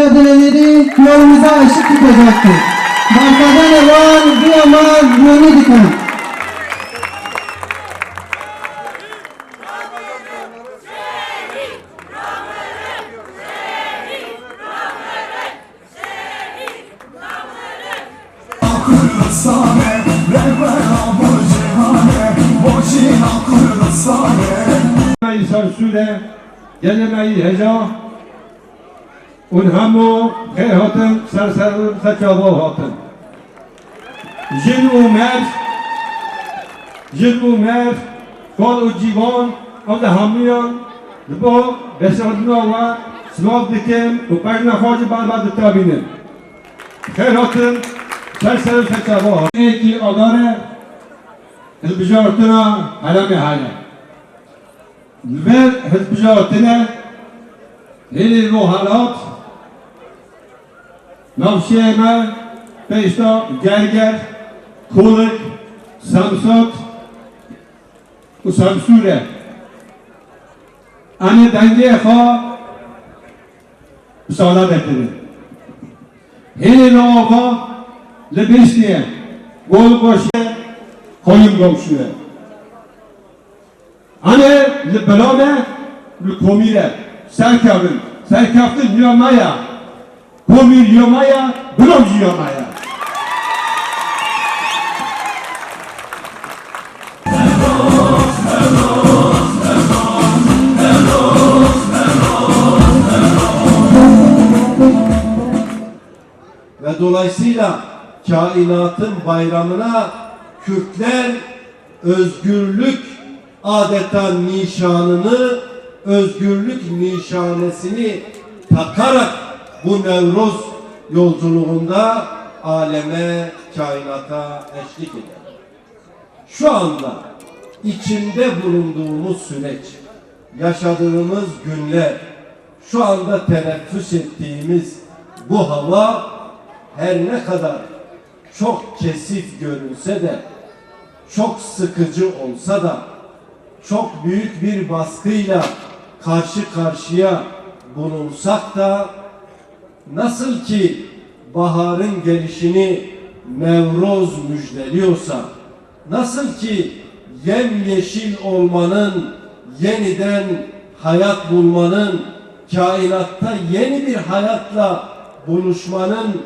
mücadeleleri yolumuza ışık tutacaktır. Balkadan evan bir aman yönü diken. Sare, rehber abur cihane, boşin akıl sare. Meyser süle, gelemeyi heca, اون همو خیر هاتن سر سر سچاوا هاتن جن و مرد جن و مرد کال و جیوان آن همیان با بسیارنا و سلاف دکم و پشنا خواج بعد بعد تابینه خیر هاتن سر سر سچاوا هاتن ایکی آداره البجارتنا حلم حاله ve hizbijatine yeni ruhalat navşiyeme peşta gerger kulik samsat u samsure. Ani denge kha sala betiri yeni ruha lebişniye gol boşe koyun Hani li belame li komire serkavın serkaftın yomaya komir yomaya blok yomaya ve dolayısıyla kainatın bayramına Kürtler özgürlük adeta nişanını, özgürlük nişanesini takarak bu Nevruz yolculuğunda aleme, kainata eşlik eder. Şu anda içinde bulunduğumuz süreç, yaşadığımız günler, şu anda teneffüs ettiğimiz bu hava her ne kadar çok kesif görünse de, çok sıkıcı olsa da, çok büyük bir baskıyla karşı karşıya bulunsak da, nasıl ki baharın gelişini Nevroz müjdeliyorsa, nasıl ki yemyeşil olmanın, yeniden hayat bulmanın, kainatta yeni bir hayatla buluşmanın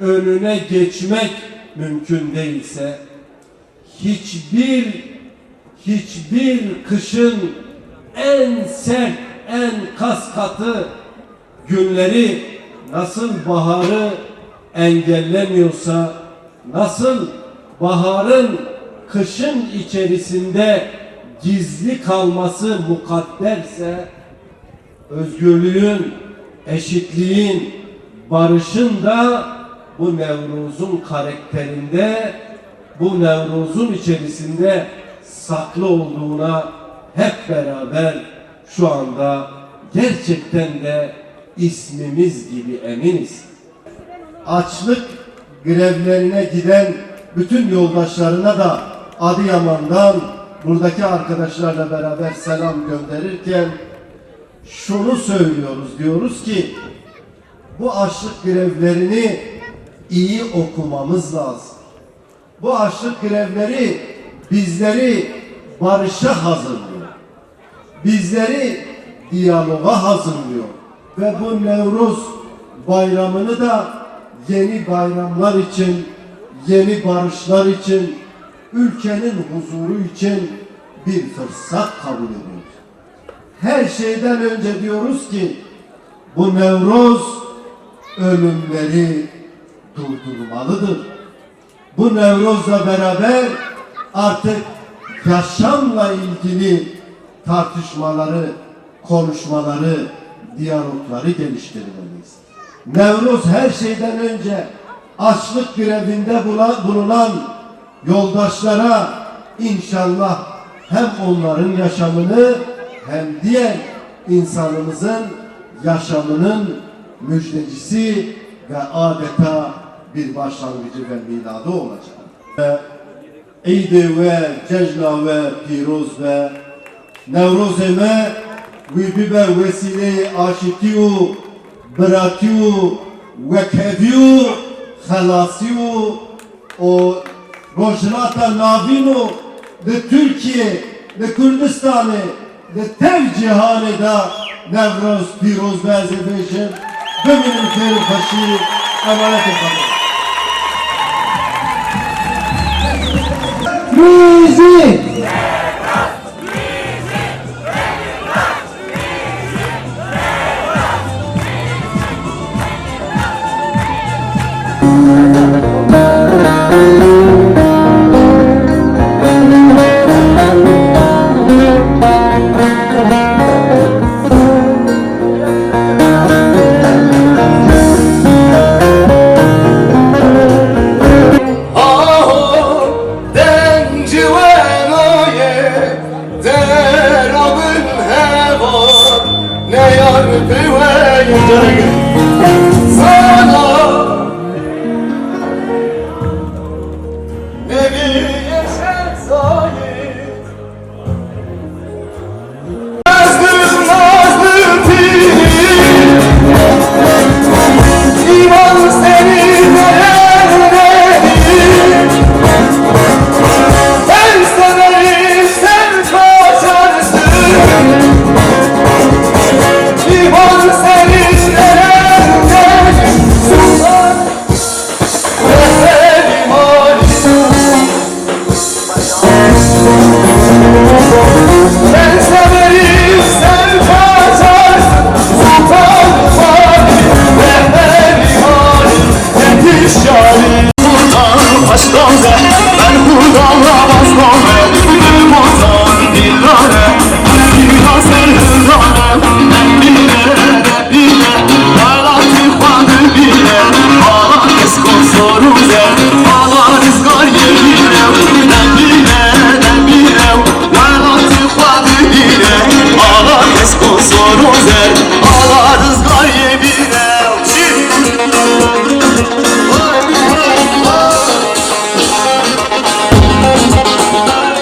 önüne geçmek mümkün değilse, hiçbir hiçbir kışın en sert, en kas katı günleri nasıl baharı engellemiyorsa, nasıl baharın kışın içerisinde gizli kalması mukadderse, özgürlüğün, eşitliğin, barışın da bu Nevruz'un karakterinde, bu Nevruz'un içerisinde saklı olduğuna hep beraber şu anda gerçekten de ismimiz gibi eminiz. Açlık grevlerine giden bütün yoldaşlarına da Adıyaman'dan buradaki arkadaşlarla beraber selam gönderirken şunu söylüyoruz diyoruz ki bu açlık grevlerini iyi okumamız lazım. Bu açlık grevleri bizleri barışa hazırlıyor. Bizleri diyaloga hazırlıyor. Ve bu Nevruz bayramını da yeni bayramlar için, yeni barışlar için, ülkenin huzuru için bir fırsat kabul ediyoruz. Her şeyden önce diyoruz ki bu Nevruz ölümleri durdurmalıdır. Bu Nevruz'la beraber artık yaşamla ilgili tartışmaları, konuşmaları, diyalogları geliştirmeliyiz. Nevruz her şeyden önce açlık grevinde bulunan yoldaşlara inşallah hem onların yaşamını hem diğer insanımızın yaşamının müjdecisi ve adeta bir başlangıcı ve miladı olacak. Ve Eydi ve Cecla ve Piruz ve Nevruz'e وی بی به وسیله آشتی و براتیو وکویو خلاصیو o rojnata navino de Türkiye de Kürdistan'ı de tev cihanı da Nevroz Piroz ve Azerbaycan Bömünün Kerim Paşi emanet efendim. Müzik.